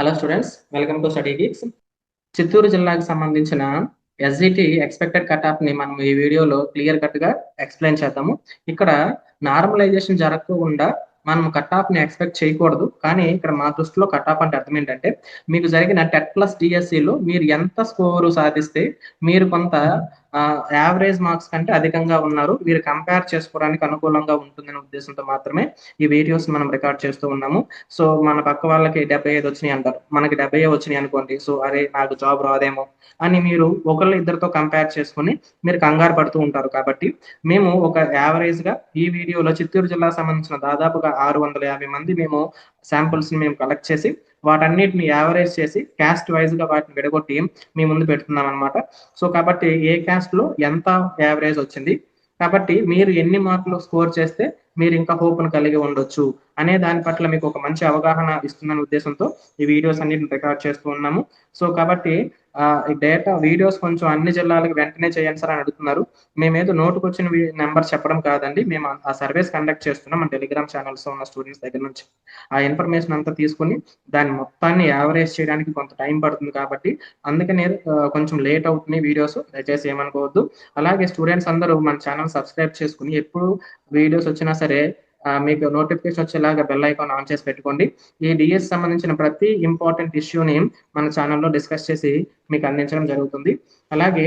Hello students welcome to study geeks Chittoor జిల్లాకు సంబంధించిన SGT expected cut ఆఫ్ని మనం ఈ వీడియోలో క్లియర్ కట్గా ఎక్స్ప్లెయిన్ చేద్దాము. ఇక్కడ నార్మలైజేషన్ జరగకుండా మనం కట్ ఆఫ్ని ఎక్స్పెక్ట్ చేయకూడదు. కానీ ఇక్కడ మా దృష్టిలో కట్ ఆఫ్ అంటే అర్థం ఏంటంటే మీకు జరిగిన టెట్ ప్లస్ డిఎస్సిలో మీరు ఎంత స్కోరు సాధిస్తే మీరు కొంత యావరేజ్ మార్క్స్ కంటే అధికంగా ఉన్నారు. వీరు కంపేర్ చేసుకోవడానికి అనుకూలంగా ఉంటుందనే ఉద్దేశంతో మాత్రమే ఈ వీడియోస్ మనం రికార్డ్ చేస్తూ ఉన్నాము. సో మన పక్క వాళ్ళకి డెబ్బై ఐదు వచ్చినాయి అంటారు. మనకి డెబ్బై వచ్చినాయి అనుకోండి. సో అరే నాకు జాబ్ రాదేమో అని మీరు ఒకళ్ళు ఇద్దరితో కంపేర్ చేసుకుని మీరు కంగారు పడుతూ ఉంటారు. కాబట్టి మేము ఒక యావరేజ్గా ఈ వీడియోలో చిత్తూరు జిల్లా సంబంధించిన దాదాపుగా ఆరు వందల యాభై మంది మేము శాంపుల్స్ని మేము కలెక్ట్ చేసి వాటన్నిటిని యావరేజ్ చేసి క్యాస్ట్ వైజ్గా వాటిని విడగొట్టి మీ ముందు పెడుతున్నాం అనమాట సో కాబట్టి ఏ క్యాస్ట్లో ఎంత యావరేజ్ వచ్చింది? కాబట్టి మీరు ఎన్ని మార్కులు స్కోర్ చేస్తే మీరు ఇంకా హోప్ను కలిగి ఉండొచ్చు. అనే దాని పట్ల మీకు ఒక మంచి అవగాహన ఇస్తుందనే ఉద్దేశంతో ఈ వీడియోస్ అన్నిటిని రికార్డ్ చేస్తూ ఉన్నాము. సో కాబట్టి ఈ డేటా వీడియోస్ కొంచెం అన్ని జిల్లాలకు వెంటనే చేయండి సార్ అని అడుగుతున్నారు. మేమేదో నోటుకు వచ్చిన నెంబర్ చెప్పడం కాదండి. మేము ఆ సర్వేస్ కండక్ట్ చేస్తున్నాం. మన టెలిగ్రామ్ ఛానల్స్ ఉన్న స్టూడెంట్స్ దగ్గర నుంచి. ఆ ఇన్ఫర్మేషన్ అంతా తీసుకుని దాని మొత్తాన్ని యావరేజ్ చేయడానికి కొంత టైం పడుతుంది కాబట్టి అందుకనే కొంచెం లేట్ అవుతుంది వీడియోస్ దయచేసి ఏమనుకోవద్దు. అలాగే స్టూడెంట్స్ అందరూ మన ఛానల్ సబ్స్క్రైబ్ చేసుకుని ఎప్పుడు వీడియోస్ వచ్చినా సరే మీకు నోటిఫికేషన్ వచ్చేలాగా బెల్ ఐకాన్ ఆన్ చేసి పెట్టుకోండి. ఈ డిఎస్ సంబంధించిన ప్రతి ఇంపార్టెంట్ ఇష్యూని మన ఛానల్లో డిస్కస్ చేసి మీకు అందించడం జరుగుతుంది. అలాగే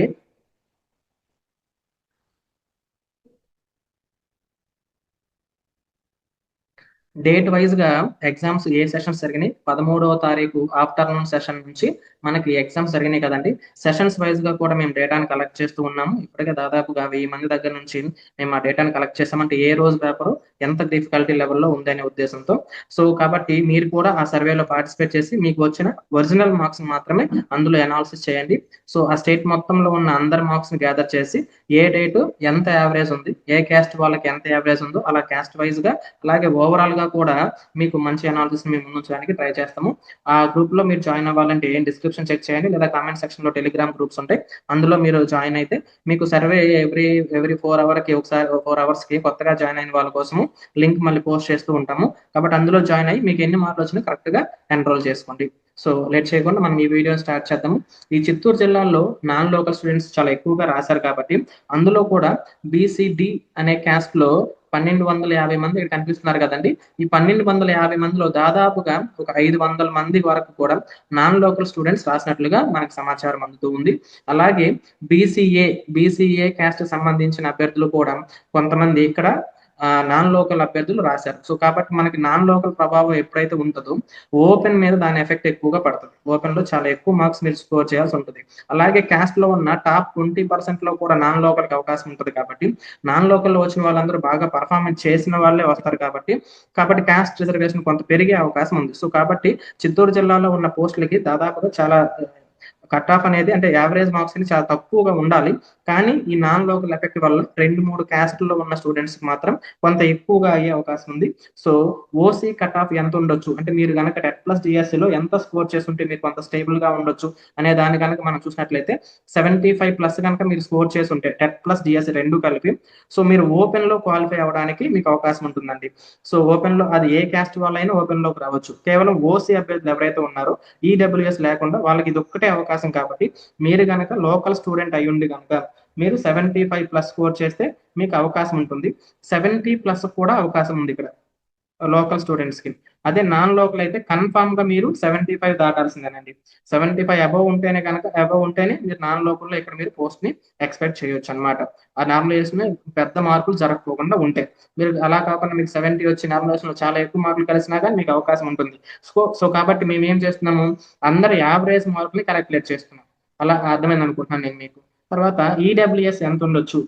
డేట్ వైజ్గా ఎగ్జామ్స్ ఏ సెషన్స్ జరిగినాయి? పదమూడవ తారీఖు ఆఫ్టర్నూన్ సెషన్ నుంచి మనకి ఎగ్జామ్స్ జరిగినాయి కదండి. సెషన్స్ వైజ్గా కూడా మేము డేటాను కలెక్ట్ చేస్తూ ఉన్నాము. ఇప్పటికే దాదాపుగా వెయ్యి మంది దగ్గర నుంచి మేము ఆ డేటాను కలెక్ట్ చేస్తామంటే ఏ రోజు పేపర్ ఎంత డిఫికల్టీ లెవెల్లో ఉందనే ఉద్దేశంతో. సో కాబట్టి మీరు కూడా ఆ సర్వేలో పార్టిసిపేట్ చేసి మీకు వచ్చిన ఒరిజినల్ మార్క్స్ మాత్రమే అందులో అనాలిసిస్ చేయండి. సో ఆ స్టేట్ మొత్తంలో ఉన్న అందరి మార్క్స్ని గ్యాదర్ చేసి ఏ డేట్ ఎంత యావరేజ్ ఉంది? ఏ క్యాస్ట్ వాళ్ళకి ఎంత యావరేజ్ ఉందో అలా క్యాస్ట్ వైజ్గా అలాగే ఓవరాల్గా కూడా మీకు మంచి అనాలిసిస్ మేము ముందుంచడానికి ట్రై చేస్తాము. ఆ గ్రూప్లో మీరు జాయిన్ అవ్వాలంటే ఏం డిస్క్రిప్షన్ చెక్ చేయండి లేదా కామెంట్ సెక్షన్లో టెలిగ్రామ్ గ్రూప్స్ ఉంటాయి. అందులో మీరు జాయిన్ అయితే మీకు సర్వే ఎవ్రీ ఎవ్రీ ఫోర్ అవర్కి ఒకసారి ఫోర్ అవర్స్కి కొత్తగా జాయిన్ అయిన వాళ్ళ కోసము లింక్ మళ్ళీ పోస్ట్ చేస్తూ ఉంటాము. కాబట్టి అందులో జాయిన్ అయ్యి మీకు ఎన్ని మార్కులు వచ్చినా కరెక్ట్గా ఎన్రోల్ చేసుకోండి. సో లేట్ చేయకుండా మనం ఈ వీడియో స్టార్ట్ చేద్దాము. ఈ చిత్తూరు జిల్లాలో నాన్ లోకల్ స్టూడెంట్స్ చాలా ఎక్కువగా రాశారు కాబట్టి అందులో కూడా బీసీడి అనే క్యాస్ట్లో పన్నెండు వందల యాభై మంది ఇక్కడ కనిపిస్తున్నారు కదండి. ఈ పన్నెండు వందల యాభై మందిలో దాదాపుగా ఒక ఐదు వందల మంది వరకు కూడా నాన్ లోకల్ స్టూడెంట్స్ రాసినట్లుగా మనకు సమాచారం అందుతూ ఉంది. అలాగే బీసీఏ బీసీఏ క్యాస్ట్ సంబంధించిన అభ్యర్థులు కూడా కొంతమంది ఇక్కడ నాన్ లోకల్ అభ్యర్థులు రాశారు. సో కాబట్టి మనకి నాన్ లోకల్ ప్రభావం ఎప్పుడైతే ఉంటుందో ఓపెన్ మీద దాని ఎఫెక్ట్ ఎక్కువగా పడుతుంది. ఓపెన్లో చాలా ఎక్కువ మార్క్స్ మీరు స్కోర్ చేయాల్సి ఉంటుంది. అలాగే క్యాస్ట్లో ఉన్న టాప్ ట్వంటీ పర్సెంట్లో కూడా నాన్ లోకల్కి అవకాశం ఉంటుంది కాబట్టి నాన్ లోకల్లో వచ్చిన వాళ్ళందరూ బాగా పర్ఫార్మెన్స్ చేసిన వాళ్ళే వస్తారు కాబట్టి కాబట్టి క్యాస్ట్ రిజర్వేషన్ కొంత పెరిగే అవకాశం ఉంది. సో కాబట్టి చిత్తూరు జిల్లాలో ఉన్న పోస్టులకి దాదాపుగా చాలా కట్ ఆఫ్ అనేది అంటే యావరేజ్ మార్క్స్ అనేది చాలా తక్కువగా ఉండాలి. కానీ ఈ నాన్ లోకల్ ఎఫెక్ట్ వల్ల రెండు మూడు క్యాస్ట్లో ఉన్న స్టూడెంట్స్ మాత్రం కొంత ఎక్కువగా అయ్యే అవకాశం ఉంది. సో ఓసీ కట్ ఆఫ్ ఎంత ఉండొచ్చు? అంటే మీరు కనుక టెట్ ప్లస్ డిఎస్సిలో ఎంత స్కోర్ చేస్తుంటే మీరు కొంత స్టేబుల్గా ఉండొచ్చు? అనే దాని కనుక మనం చూసినట్లయితే సెవెంటీ ఫైవ్ ప్లస్ కనుక మీరు స్కోర్ చేసి ఉంటే టెట్ ప్లస్ డిఎస్సి రెండు కలిపి సో మీరు ఓపెన్లో క్వాలిఫై అవ్వడానికి మీకు అవకాశం ఉంటుందండి. సో ఓపెన్లో అది ఏ క్యాస్ట్ వాళ్ళైనా ఓపెన్లోకి రావచ్చు. కేవలం ఓసీ అభ్యర్థులు ఎవరైతే ఉన్నారో ఈడబ్ల్యూఎస్ లేకుండా వాళ్ళకి ఇది ఒక్కటే అవకాశం కాబట్టి మీరు కనుక లోకల్ స్టూడెంట్ అయ్యుండి కనుక మీరు సెవెంటీ ఫైవ్ ప్లస్ స్కోర్ చేస్తే మీకు అవకాశం ఉంటుంది. సెవెంటీ ప్లస్ కూడా అవకాశం ఉంది ఇక్కడ. లోకల్ స్టూడెంట్స్కి. అదే నాన్ లోకల్ అయితే కన్ఫామ్గా మీరు సెవెంటీ ఫైవ్ దాటాల్సిందేనండి. సెవెంటీ ఫైవ్ అబవ్ ఉంటేనే కనుక అబవ్ ఉంటేనే మీరు నాన్ లోకల్లో ఇక్కడ మీరు పోస్ట్ని ఎక్స్పెక్ట్ చేయొచ్చు అనమాట ఆ నార్మలైజేషన్ పెద్ద మార్కులు జరగకోకుండా ఉంటాయి మీరు అలా కాకుండా మీకు సెవెంటీ వచ్చి నార్మలైజేషన్లో చాలా ఎక్కువ మార్కులు కలిసినా కానీ మీకు అవకాశం ఉంటుంది. సో సో కాబట్టి మేము ఏం చేస్తున్నాము? అందరు యావరేజ్ మార్కులు క్యాలిక్యులేట్ చేస్తున్నాం అలా అర్థమైంది అనుకుంటున్నాను నేను మీకు. తర్వాత ఈడబ్ల్యూఎస్ ఎంత ఉండొచ్చు?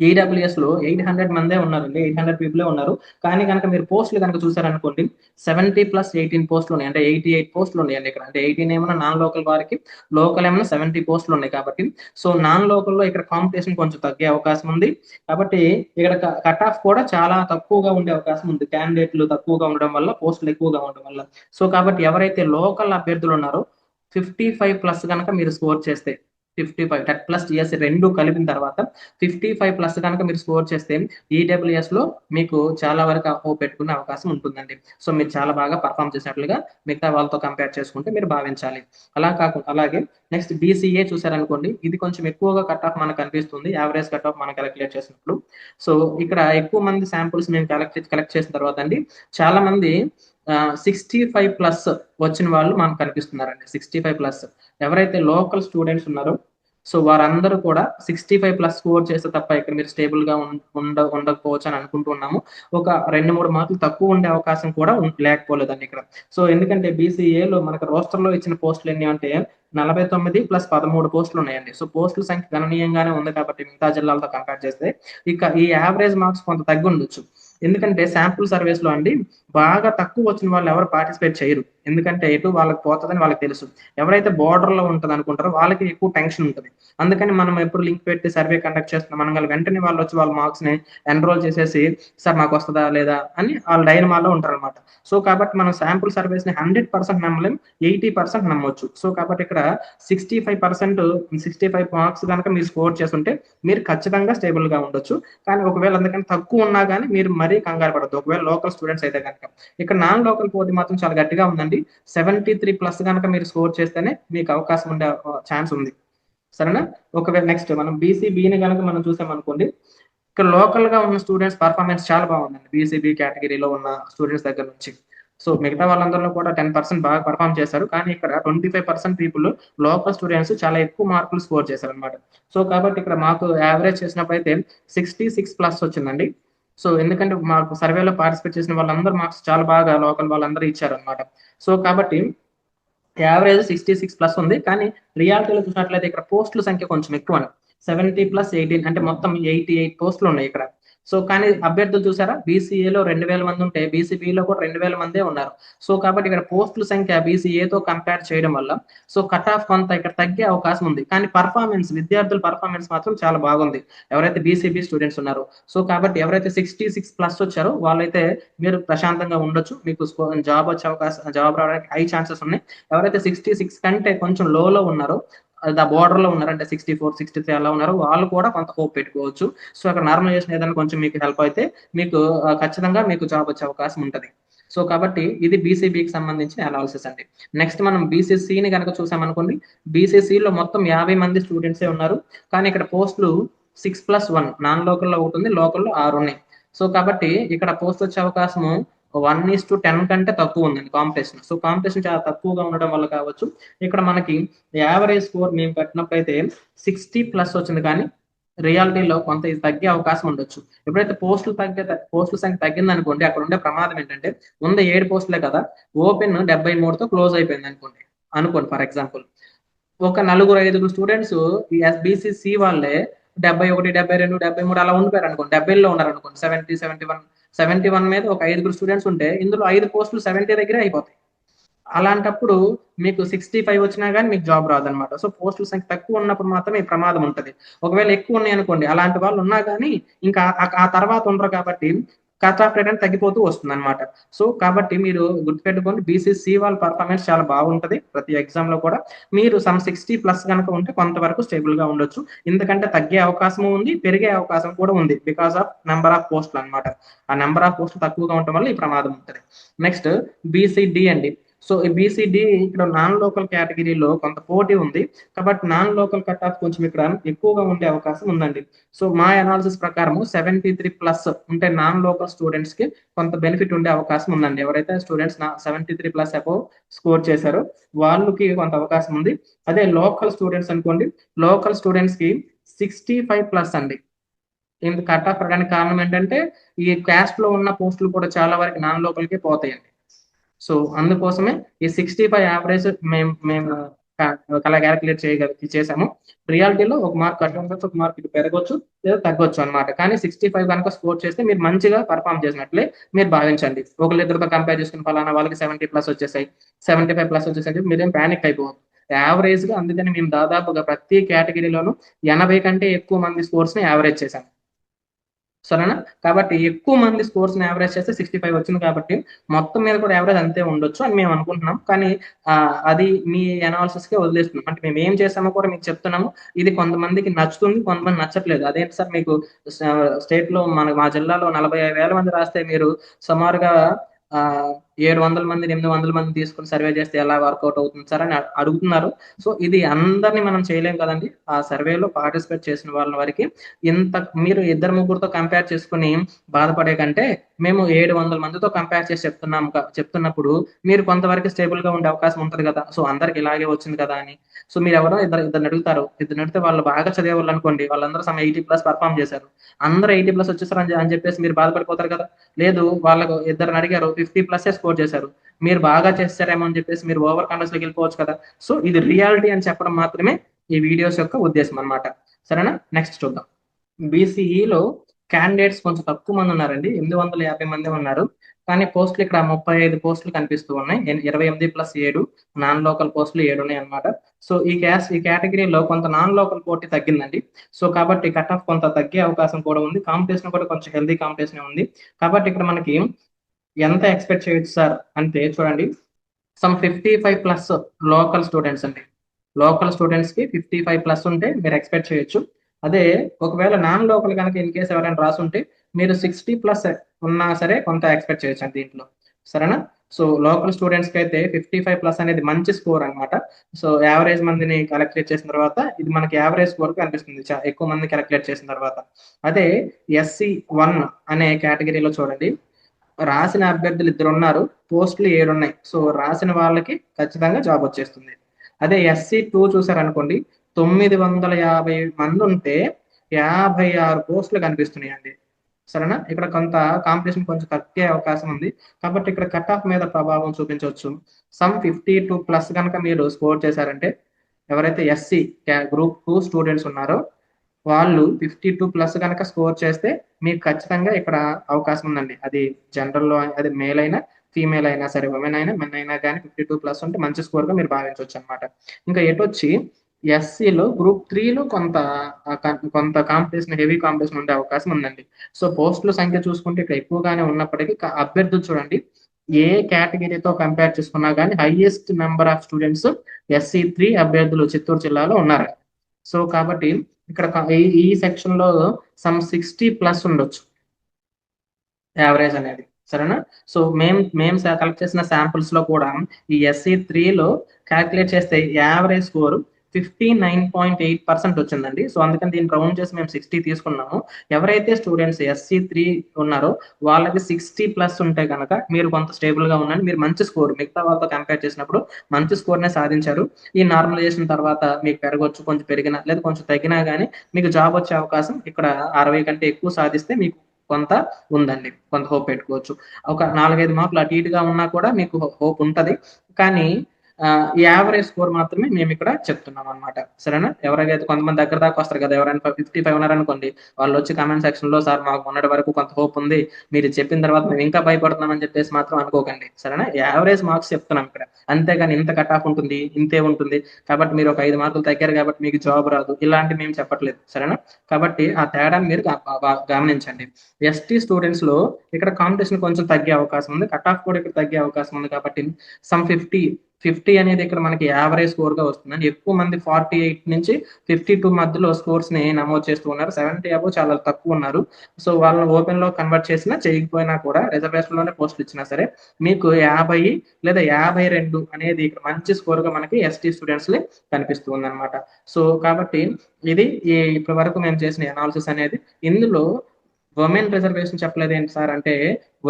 ఏడబ్ల్యూఎస్లో ఎయిట్ హండ్రెడ్ మందే ఉన్నారండి. ఎయిట్ హండ్రెడ్ పీపులే ఉన్నారు. కానీ కనుక మీరు పోస్టులు కనుక చూసారనుకోండి సెవెంటీ ప్లస్ ఎయిటీన్ పోస్టులు ఉన్నాయి అంటే ఎయిటీ ఎయిట్ పోస్టులు ఉన్నాయండి ఇక్కడ. అంటే ఎయిటీన్ ఏమైనా నాన్ లోకల్ వారికి లోకల్ ఏమైనా సెవెంటీ పోస్టులు ఉన్నాయి కాబట్టి. సో నాన్ లోకల్లో ఇక్కడ కాంపిటీషన్ కొంచెం తగ్గే అవకాశం ఉంది. కాబట్టి ఇక్కడ కట్ ఆఫ్ కూడా చాలా తక్కువగా ఉండే అవకాశం ఉంది. క్యాండిడేట్లు తక్కువగా ఉండడం వల్ల పోస్టులు ఎక్కువగా ఉండడం వల్ల. సో కాబట్టి ఎవరైతే లోకల్ అభ్యర్థులు ఉన్నారో ఫిఫ్టీ ఫైవ్ ప్లస్ కనుక మీరు స్కోర్ చేస్తే fifty five TET plus TSC రెండు కలిపిన తర్వాత ఫిఫ్టీ ఫైవ్ ప్లస్ కనుక మీరు స్కోర్ చేస్తే ఈడబ్ల్యూఎస్లో మీకు చాలా వరకు హోప్ పెట్టుకునే అవకాశం ఉంటుందండి. సో మీరు చాలా బాగా పర్ఫామ్ చేసినట్లుగా మిగతా వాళ్ళతో కంపేర్ చేసుకుంటే మీరు భావించాలి. అలా కాకుండా అలాగే నెక్స్ట్ బీసీఏ చూసారనుకోండి ఇది కొంచెం ఎక్కువగా కట్ ఆఫ్ మనకు కనిపిస్తుంది యావరేజ్ కట్ ఆఫ్ మనం క్యాలిక్యులేట్ చేసినప్పుడు. సో ఇక్కడ ఎక్కువ మంది శాంపుల్స్ మేము కలెక్ట్ కలెక్ట్ చేసిన తర్వాత అండి చాలా మంది సిక్స్టీ ఫైవ్ ప్లస్ వచ్చిన వాళ్ళు మనకు కనిపిస్తున్నారండి. సిక్స్టీ ఫైవ్ ప్లస్ ఎవరైతే లోకల్ స్టూడెంట్స్ ఉన్నారో సో వారందరూ కూడా సిక్స్టీ ఫైవ్ ప్లస్ స్కోర్ చేస్తే తప్ప ఇక్కడ మీరు స్టేబుల్గా ఉండ ఉండకపోవచ్చు అని అనుకుంటున్నాము ఒక రెండు మూడు మార్కులు తక్కువ ఉండే అవకాశం కూడా లేకపోలేదండి ఇక్కడ. సో ఎందుకంటే బీసీఏలో మనకు రోస్టర్లో ఇచ్చిన పోస్టులు ఎన్ని అంటే నలభై తొమ్మిది ప్లస్ పదమూడు పోస్టులు ఉన్నాయండి. సో పోస్టుల సంఖ్య గణనీయంగానే ఉంది కాబట్టి మిగతా జిల్లాలతో కంపేర్ చేస్తే ఇక ఈ యావరేజ్ మార్క్స్ కొంత తగ్గి ఉండొచ్చు ఎందుకంటే శాంపుల్ సర్వీస్లో అండి బాగా తక్కువ వచ్చిన వాళ్ళు ఎవరు పార్టిసిపేట్ చేయరు. ఎందుకంటే ఎటు వాళ్ళకి పోతుందని వాళ్ళకి తెలుసు. ఎవరైతే బోర్డర్లో ఉంటుంది అనుకుంటారో వాళ్ళకి ఎక్కువ టెన్షన్ ఉంటుంది. అందుకని మనం ఎప్పుడు లింక్ పెట్టి సర్వే కండక్ట్ చేస్తున్నాం. మనం వెంటనే వాళ్ళు వచ్చి వాళ్ళ మార్క్స్ని ఎన్రోల్ చేసేసి సార్ మాకు వస్తుందా లేదా? అని వాళ్ళ డైనమాలో ఉంటారు అనమాట సో కాబట్టి మనం శాంపుల్ సర్వేస్ని హండ్రెడ్ పర్సెంట్ నమ్మలేం ఎయిటీ పర్సెంట్ నమ్మొచ్చు. సో కాబట్టి ఇక్కడ sixty five percent sixty five marks కనుక మీరు స్కోర్ చేస్తుంటే మీరు ఖచ్చితంగా స్టేబుల్గా ఉండొచ్చు. కానీ ఒకవేళ అందుకని తక్కువ ఉన్నా కానీ మీరు మరీ కంగారు పడద్దు. ఒకవేళ లోకల్ స్టూడెంట్స్ అయితే కనుక. ఇక్కడ నాన్ లోకల్ పోటీ మాత్రం చాలా గట్టిగా ఉందండి. సెవెంటీ త్రీ ప్లస్ కనుక మీరు స్కోర్ చేస్తేనే మీకు అవకాశం ఉండే ఛాన్స్ ఉంది. సరేనా? ఒకవేళ నెక్స్ట్ మనం బీసీబీని కనుక మనం చూసామనుకోండి ఇక్కడ లోకల్గా ఉన్న స్టూడెంట్స్ పర్ఫార్మెన్స్ చాలా బాగుందండి. బీసీబీ కేటగిరీలో ఉన్న స్టూడెంట్స్ దగ్గర నుంచి. సో మిగతా వాళ్ళందరిలో కూడా టెన్ పర్సెంట్ బాగా పర్ఫామ్ చేశారు. కానీ ఇక్కడ twenty five percent people local students చాలా ఎక్కువ మార్కులు స్కోర్ చేశారు అనమాట సో కాబట్టి ఇక్కడ మాకు యావరేజ్ చేసినప్పుడు అయితే సిక్స్టీ సిక్స్ ప్లస్ వచ్చిందండి. సో ఎందుకంటే మాకు సర్వేలో పార్టిసిపేట్ చేసిన వాళ్ళందరూ మార్క్స్ చాలా బాగా లోకల్ వాళ్ళందరూ ఇచ్చారనమాట సో కాబట్టి యావరేజ్ సిక్స్టీ సిక్స్ ప్లస్ ఉంది. కానీ రియాలిటీలో చూసినట్లయితే ఇక్కడ పోస్టుల సంఖ్య కొంచెం ఎక్కువ సెవెంటీ ప్లస్ ఎయిటీన్ అంటే మొత్తం ఎయిటీ ఎయిట్ పోస్టులు ఉన్నాయి ఇక్కడ. సో కానీ అభ్యర్థులు చూసారా? బీసీఏలో రెండు వేల మంది ఉంటే బీసీబీలో కూడా రెండు వేల మందే ఉన్నారు. సో కాబట్టి ఇక్కడ పోస్టుల సంఖ్య బీసీఏతో కంపేర్ చేయడం వల్ల సో కట్ ఆఫ్ కొంత ఇక్కడ తగ్గే అవకాశం ఉంది. కానీ పర్ఫార్మెన్స్ విద్యార్థుల పర్ఫార్మెన్స్ మాత్రం చాలా బాగుంది. ఎవరైతే బీసీబీ స్టూడెంట్స్ ఉన్నారో సో కాబట్టి ఎవరైతే సిక్స్టీ సిక్స్ ప్లస్ వచ్చారో వాళ్ళైతే మీరు ప్రశాంతంగా ఉండొచ్చు. మీకు జాబ్ వచ్చే అవకాశం జాబ్ రావడానికి హై ఛాన్సెస్ ఉన్నాయి. ఎవరైతే సిక్స్టీ సిక్స్ కంటే కొంచెం లోలో ఉన్నారో ఆ బోర్డర్లో ఉన్నారు అంటే సిక్స్టీ ఫోర్ సిక్స్టీ త్రీ అలా ఉన్నారు. వాళ్ళు కూడా కొంత హోప్ పెట్టుకోవచ్చు. సో అక్కడ నార్మలైజేషన్ ఏదైనా కొంచెం మీకు హెల్ప్ అయితే మీకు ఖచ్చితంగా మీకు జాబ్ వచ్చే అవకాశం ఉంటుంది. సో కాబట్టి ఇది బీసీబీకి సంబంధించిన అనాలిసిస్ అండి. నెక్స్ట్ మనం బీసీసీని కనుక చూసామనుకోండి. బీసీసీలో మొత్తం యాభై మంది స్టూడెంట్సే ఉన్నారు. కానీ ఇక్కడ పోస్టులు సిక్స్ ప్లస్ వన్ నాన్ లోకల్లో ఒకటి ఉంది లోకల్లో ఆరు ఉన్నాయి. సో కాబట్టి ఇక్కడ పోస్ట్ వచ్చే అవకాశము వన్ ఈస్ టు టెన్ కంటే తక్కువ ఉందండి కాంపిటీషన్ సో కాంపిటీషన్ చాలా తక్కువగా ఉండడం వల్ల కావచ్చు. ఇక్కడ మనకి యావరేజ్ స్కోర్ మేము పెట్టినప్పుడు అయితే సిక్స్టీ ప్లస్ వచ్చింది. కానీ రియాలిటీలో కొంత ఇది తగ్గే అవకాశం ఉండొచ్చు. ఎప్పుడైతే పోస్టులు తగ్గే పోస్టుల సంఖ్య తగ్గింది అనుకోండి అక్కడ ఉండే ప్రమాదం ఏంటంటే ఉంది ఏడు పోస్టులే కదా ఓపెన్ డెబ్బై మూడుతో క్లోజ్ అయిపోయింది అనుకోండి. అనుకోండి ఫర్ ఎగ్జాంపుల్ ఒక నలుగురు ఐదుగురు స్టూడెంట్స్ ఈ ఎస్బిసిసి వాళ్ళే డెబ్బై ఒకటి డెబ్బై రెండు డెబ్బై మూడు అలా ఉండిపోయారు అనుకోండి డెబ్బైలో ఉన్నారు అనుకోండి seventy seventy one seventy one మీద ఒక ఐదుగురు స్టూడెంట్స్ ఉంటే ఇందులో ఐదు పోస్టులు సెవెంటీ దగ్గరే అయిపోతాయి. అలాంటప్పుడు మీకు సిక్స్టీ ఫైవ్ వచ్చినా కానీ మీకు జాబ్ రాదనమాట సో పోస్టుల సంఖ్య తక్కువ ఉన్నప్పుడు మాత్రమే ఈ ప్రమాదం ఉంటుంది. ఒకవేళ ఎక్కువ ఉన్నాయి అనుకోండి అలాంటి వాళ్ళు ఉన్నా కానీ ఇంకా ఆ తర్వాత ఉండరు కాబట్టి కట్ ఆఫ్ రేట్ అనేది తగ్గిపోతూ వస్తుంది అనమాట సో కాబట్టి మీరు గుర్తుపెట్టుకోండి బీసీసీ వాళ్ళ పర్ఫార్మెన్స్ చాలా బాగుంటది. ప్రతి ఎగ్జామ్లో కూడా. మీరు సమ్ సిక్స్టీ ప్లస్ కనుక ఉంటే కొంతవరకు స్టేబుల్గా ఉండొచ్చు. ఎందుకంటే తగ్గే అవకాశం ఉంది పెరిగే అవకాశం కూడా ఉంది బికాస్ ఆఫ్ నెంబర్ ఆఫ్ పోస్టులు అనమాట ఆ నెంబర్ ఆఫ్ పోస్టులు తక్కువగా ఉండటం వల్ల ఈ ప్రమాదం ఉంటుంది. నెక్స్ట్ బీసీడీ అండి. సో ఈ బీసీడి ఇక్కడ నాన్ లోకల్ కేటగిరీలో కొంత పోటీ ఉంది. కాబట్టి నాన్ లోకల్ కట్ ఆఫ్ కొంచెం ఇక్కడ ఎక్కువగా ఉండే అవకాశం ఉందండి. సో మా అనాలిసిస్ ప్రకారం సెవెంటీ త్రీ ప్లస్ ఉంటే నాన్ లోకల్ స్టూడెంట్స్కి కొంత బెనిఫిట్ ఉండే అవకాశం ఉందండి. ఎవరైతే స్టూడెంట్స్ నా seventy three plus above score చేశారో వాళ్ళకి కొంత అవకాశం ఉంది. అదే లోకల్ స్టూడెంట్స్ అనుకోండి. లోకల్ స్టూడెంట్స్కి సిక్స్టీ ఫైవ్ ప్లస్ అండి. ఇంత కట్ ఆఫ్ రావడానికి కారణం ఏంటంటే ఈ క్యాస్ట్లో ఉన్న పోస్టులు కూడా చాలా వరకు నాన్ లోకల్కే పోతాయండి. సో అందుకోసమే ఈ సిక్స్టీ ఫైవ్ యావరేజ్ మేము మేము అలా క్యాలిక్యులేట్ చేయగల చేసాము రియాలిటీలో ఒక మార్క్ అటు ఉండొచ్చు ఒక మార్క్ ఇటు పెరగొచ్చు లేదా తగ్గొచ్చు అనమాట కానీ సిక్స్టీ ఫైవ్ కనుక స్కోర్ చేస్తే మీరు మంచిగా పర్ఫామ్ చేసినట్లే మీరు భావించండి. ఒకళ్ళిద్దరితో కంపేర్ చేసుకుని ఫలానా వాళ్ళకి సెవెంటీ ప్లస్ వచ్చేసాయి. సెవెంటీ ఫైవ్ ప్లస్ వచ్చేసాయి మీరేం ప్యానిక్ అయిపోవద్దు. యావరేజ్గా అందుకని మేము దాదాపుగా ప్రతి కేటగిరీలోనూ ఎనభై కంటే ఎక్కువ మంది స్కోర్స్ని యావరేజ్ చేశాం. సరేనా? కాబట్టి ఎక్కువ మంది స్కోర్స్ యావరేజ్ చేస్తే సిక్స్టీ ఫైవ్ వచ్చింది కాబట్టి మొత్తం మీద కూడా యావరేజ్ అంతే ఉండొచ్చు అని మేము అనుకుంటున్నాం. కానీ అది మీ అనాలిసిస్ కే వదిలేస్తున్నాం. అంటే మేము ఏం చేసామో కూడా మీకు చెప్తున్నాము. ఇది కొంతమందికి నచ్చుతుంది కొంతమంది నచ్చట్లేదు. అదేంటి సార్ మీకు స్టేట్లో మన మా జిల్లాలో నలభై వేల మంది రాస్తే మీరు సుమారుగా ఆ, ఏడు వందల మంది ఎనిమిది వందల మంది తీసుకుని సర్వే చేస్తే ఎలా వర్కౌట్ అవుతుంది సార్ అని అడుగుతున్నారు. సో ఇది అందరినీ మనం చేయలేం కదండి. ఆ సర్వేలో పార్టిసిపేట్ చేసిన వాళ్ళ వరకు ఇంత మీరు ఇద్దరు ముగ్గురుతో కంపేర్ చేసుకుని బాధపడే కంటే మేము ఏడు వందల మందితో కంపేర్ చేసి చెప్తున్నాం చెప్తున్నప్పుడు మీరు కొంతవరకు స్టేబుల్గా ఉండే అవకాశం ఉంటుంది కదా. సో అందరికి ఇలాగే వచ్చింది కదా అని. సో మీరు ఎవరో ఇద్దరు ఇద్దరు అడుగుతారు. ఇద్దరు అడిగితే వాళ్ళు బాగా చదివేవాళ్ళు అనుకోండి. వాళ్ళందరూ సమ ఎయిటీ ప్లస్ పర్ఫామ్ చేశారు. అందరూ ఎయిటీ ప్లస్ వచ్చేసారు అని అని చెప్పేసి మీరు బాధపడిపోతారు కదా. లేదు వాళ్ళకు ఇద్దరు అడిగారు ఫిఫ్టీ ప్లస్ స్కోర్ చేశారు. మీరు బాగా చేస్తారేమో అని చెప్పేసి మీరు ఓవర్ కాన్ఫిడెన్స్లోకి వెళ్ళిపోవచ్చు కదా. సో ఇది రియాలిటీ అని చెప్పడం మాత్రమే ఈ వీడియోస్ యొక్క ఉద్దేశం అన్నమాట. సరేనా? నెక్స్ట్ చూద్దాం. బీసీఈలో క్యాండిడేట్స్ కొంచెం తక్కువ మంది ఉన్నారండి. ఎనిమిది వందల యాభై మంది ఉన్నారు. కానీ పోస్టులు ఇక్కడ ముప్పై ఐదు పోస్టులు కనిపిస్తూ ఉన్నాయి. ఇరవై ఎనిమిది ప్లస్ ఏడు నాన్ లోకల్ పోస్టులు ఏడు ఉన్నాయి అన్నమాట. సో ఈ క్యాస్ ఈ కేటగిరీలో కొంత నాన్ లోకల్ పోటీ తగ్గిందండి. సో కాబట్టి కట్ ఆఫ్ కొంత తగ్గే అవకాశం కూడా ఉంది. కాంపిటీషన్ కూడా కొంచెం హెల్దీ కాంపిటీషన్ ఉంది. కాబట్టి ఇక్కడ మనకి ఎంత ఎక్స్పెక్ట్ చేయొచ్చు సార్ అంటే చూడండి some fifty five plus local students అండి. లోకల్ స్టూడెంట్స్కి ఫిఫ్టీ ఫైవ్ ప్లస్ ఉంటే మీరు ఎక్స్పెక్ట్ చేయొచ్చు. అదే ఒకవేళ నాన్ లోకల్ కనుక ఇన్ కేసు ఎవరైనా రాసుంటే మీరు సిక్స్టీ ప్లస్ ఉన్నా సరే కొంత ఎక్స్పెక్ట్ చేయొచ్చు అండి దీంట్లో. సరేనా? సో లోకల్ స్టూడెంట్స్కి అయితే ఫిఫ్టీ ఫైవ్ ప్లస్ అనేది మంచి స్కోర్ అన్నమాట. సో యావరేజ్ మందిని క్యాలిక్యులేట్ చేసిన తర్వాత ఇది మనకి యావరేజ్ స్కోర్ కనిపిస్తుంది చా- ఎక్కువ మంది క్యాలిక్యులేట్ చేసిన తర్వాత. అదే ఎస్సీ వన్ అనే కేటగిరీలో చూడండి. రాసిన అభ్యర్థులు ఇద్దరు ఉన్నారు పోస్టులు ఏడు ఉన్నాయి సో రాసిన వాళ్ళకి ఖచ్చితంగా జాబ్ వచ్చేస్తుంది. అదే ఎస్సీ టూ చూసారనుకోండి తొమ్మిది వందల యాభై మంది ఉంటే యాభై ఆరు పోస్టులు కనిపిస్తున్నాయండి. సరేనా? ఇక్కడ కొంత కాంపిటీషన్ కొంచెం తగ్గే అవకాశం ఉంది. కాబట్టి ఇక్కడ కట్ ఆఫ్ మీద ప్రభావం చూపించవచ్చు. సమ్ ఫిఫ్టీ టూ ప్లస్ కనుక మీరు స్కోర్ చేశారంటే ఎవరైతే ఎస్సీ గ్రూప్ టూ స్టూడెంట్స్ ఉన్నారో వాళ్ళు ఫిఫ్టీ టూ ప్లస్ కనుక స్కోర్ చేస్తే మీకు ఖచ్చితంగా ఇక్కడ అవకాశం ఉందండి. అది జనరల్లో అది మేల్ అయినా ఫీమేల్ అయినా సరే ఉమెన్ అయినా మెన్ అయినా కానీ ఫిఫ్టీ టూ ప్లస్ ఉంటే మంచి స్కోర్గా మీరు భావించవచ్చు అనమాట ఇంకా ఎటు వచ్చి ఎస్సీలో గ్రూప్ త్రీలో కొంత కొంత కాంపిటీషన్ హెవీ కాంపిటీషన్ ఉండే అవకాశం ఉందండి. సో పోస్టుల సంఖ్య చూసుకుంటే ఇక్కడ ఎక్కువగానే ఉన్నప్పటికీ అభ్యర్థులు చూడండి. ఏ కేటగిరీతో కంపేర్ చేసుకున్నా కానీ highest number of students SC three అభ్యర్థులు చిత్తూరు జిల్లాలో ఉన్నారు సో కాబట్టి ఇక్కడ ఈ ఈ సెక్షన్లో సమ్ సిక్స్టీ ప్లస్ ఉండొచ్చు. యావరేజ్ అనేది. సరేనా? సో మేము మేము కలెక్ట్ చేసిన శాంపుల్స్లో కూడా ఈ ఎస్సీ త్రీలో క్యాల్కులేట్ చేస్తే average score fifty nine point eight percent వచ్చిందండి. సో అందుకని దీన్ని రౌండ్ చేసి మేము సిక్స్టీ తీసుకున్నాము. ఎవరైతే స్టూడెంట్స్ ఎస్సీ త్రీ ఉన్నారో వాళ్ళకి సిక్స్టీ ప్లస్ ఉంటే కనుక మీరు కొంత స్టేబుల్గా ఉండండి. మీరు మంచి స్కోర్ మిగతా వాళ్ళతో కంపేర్ చేసినప్పుడు మంచి స్కోర్నే సాధించారు. ఈ నార్మలైజేషన్ తర్వాత మీకు పెరగొచ్చు కొంచెం పెరిగినా లేదా కొంచెం తగ్గినా కానీ మీకు జాబ్ వచ్చే అవకాశం ఇక్కడ అరవై కంటే ఎక్కువ సాధిస్తే మీకు కొంత ఉందండి. కొంత హోప్ పెట్టుకోవచ్చు. ఒక నాలుగైదు మార్కులు అటు ఇటుగా ఉన్నా కూడా మీకు హోప్ ఉంటది. కానీ యావరేజ్ స్కోర్ మాత్రమే మేము ఇక్కడ చెప్తున్నాం అనమాట సరేనా? ఎవరైతే కొంతమంది దగ్గర దాకా వస్తారు కదా ఎవరైనా ఫిఫ్టీ ఫైవ్ ఉన్నారనుకోండి వాళ్ళు వచ్చి కామెంట్ సెక్షన్లో సార్ మాకు ఉన్నటి వరకు కొంత హోప్ ఉంది మీరు చెప్పిన తర్వాత మేము ఇంకా భయపడుతున్నాం అని చెప్పేసి మాత్రం అనుకోకండి. సరేనా? యావరేజ్ మార్క్స్ చెప్తున్నాం ఇక్కడ. అంతేగాని ఇంత కట్ ఆఫ్ ఉంటుంది ఇంతే ఉంటుంది. కాబట్టి మీరు ఒక ఐదు మార్కులు తగ్గారు కాబట్టి మీకు జాబ్ రాదు. ఇలాంటివి మేము చెప్పట్లేదు. సరేనా? కాబట్టి ఆ తేడా మీరు గమనించండి. ఎస్టీ స్టూడెంట్స్లో ఇక్కడ కాంపిటీషన్ కొంచెం తగ్గే అవకాశం ఉంది. కట్ ఆఫ్ కూడా ఇక్కడ తగ్గే అవకాశం ఉంది కాబట్టి సమ్ ఫిఫ్టీ ఫిఫ్టీ అనేది ఇక్కడ మనకి యావరేజ్ స్కోర్గా వస్తుంది ఎక్కువ మంది ఫార్టీ ఎయిట్ నుంచి ఫిఫ్టీ టూ మధ్యలో స్కోర్స్ని నమోదు చేస్తూ ఉన్నారు. సెవెంటీ అబో చాలా తక్కువ ఉన్నారు. సో వాళ్ళని ఓపెన్లో కన్వర్ట్ చేసినా చేయకపోయినా కూడా రిజర్వేషన్లోనే పోస్టులు ఇచ్చినా సరే మీకు యాభై లేదా యాభై రెండు అనేది ఇక్కడ మంచి స్కోర్గా మనకి ఎస్టీ స్టూడెంట్స్ని కనిపిస్తూ ఉంది అనమాట సో కాబట్టి ఇది ఇప్పటి వరకు మేము చేసిన అనాలిసిస్ అనేది ఇందులో ఉమెన్ రిజర్వేషన్ చెప్పలేదు ఏంటి సార్? అంటే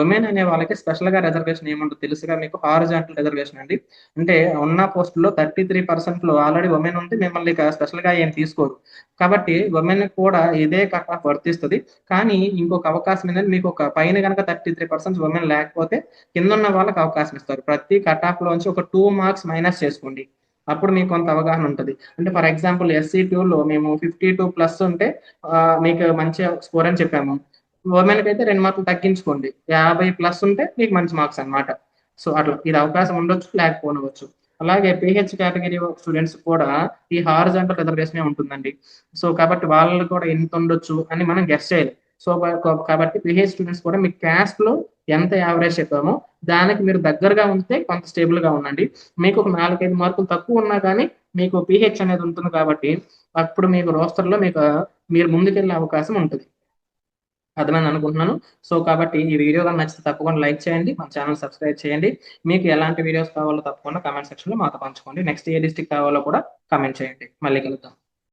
ఉమెన్ అనే వాళ్ళకి స్పెషల్గా రిజర్వేషన్ ఏముంటుంది తెలుసుగా మీకు హారిజాంటల్ రిజర్వేషన్ అండి. అంటే ఉన్న పోస్టులో థర్టీ త్రీ పర్సెంట్లో ఆల్రెడీ ఉమెన్ ఉంటే మిమ్మల్ని స్పెషల్గా ఏం తీసుకోరు. కాబట్టి ఉమెన్ కూడా ఇదే కట్ ఆఫ్ వర్తిస్తుంది. కానీ ఇంకొక అవకాశం ఏంటంటే మీకు ఒక పైన కనుక థర్టీ త్రీ పర్సెంట్ ఉమెన్ లేకపోతే కింద ఉన్న వాళ్ళకి అవకాశం ఇస్తారు. ప్రతి కట్ ఆఫ్ లోంచి ఒక టూ మార్క్స్ మైనస్ చేసుకోండి. అప్పుడు మీకు కొంత అవగాహన ఉంటుంది. అంటే ఫర్ ఎగ్జాంపుల్ ఎస్సీ లో మేము ఫిఫ్టీ టూ ప్లస్ ఉంటే మీకు మంచి స్కోర్ అని చెప్పాము. ఉమెన్కి అయితే రెండు మార్కులు తగ్గించుకోండి. యాభై ప్లస్ ఉంటే మీకు మంచి మార్క్స్ అన్నమాట. సో అట్లా ఇది అవకాశం ఉండొచ్చు లేకపోనవచ్చు అలాగే పిహెచ్ కేటగిరీ స్టూడెంట్స్ కూడా ఈ హారిజాంటల్ రిజర్వేషన్ ఉంటుందండి. సో కాబట్టి వాళ్ళు కూడా ఎంత ఉండొచ్చు అని మనం గెస్ట్ చేయాలి. సో కాబట్టి పిహెచ్ స్టూడెంట్స్ కూడా మీ క్యాస్ట్లో ఎంత యావరేజ్ చెప్పామో దానికి మీరు దగ్గరగా ఉంటే కొంత స్టేబుల్గా ఉండండి. మీకు ఒక నాలుగైదు మార్కులు తక్కువ ఉన్నా కానీ మీకు పిహెచ్ అనేది ఉంటుంది కాబట్టి అప్పుడు మీకు రోస్టర్లో మీకు మీరు ముందుకెళ్ళే అవకాశం ఉంటుంది. అర్థమైంది అనుకుంటున్నాను. సో కాబట్టి ఈ వీడియో కానీ నచ్చితే తప్పకుండా లైక్ చేయండి మన ఛానల్ సబ్స్క్రైబ్ చేయండి. మీకు ఎలాంటి వీడియోస్ కావాలో తప్పకుండా కమెంట్ సెక్షన్లో మాతో పంచుకోండి. నెక్స్ట్ ఏ డిస్టిక్ కావాలో కూడా కమెంట్ చేయండి. మళ్ళీ కలుద్దాం.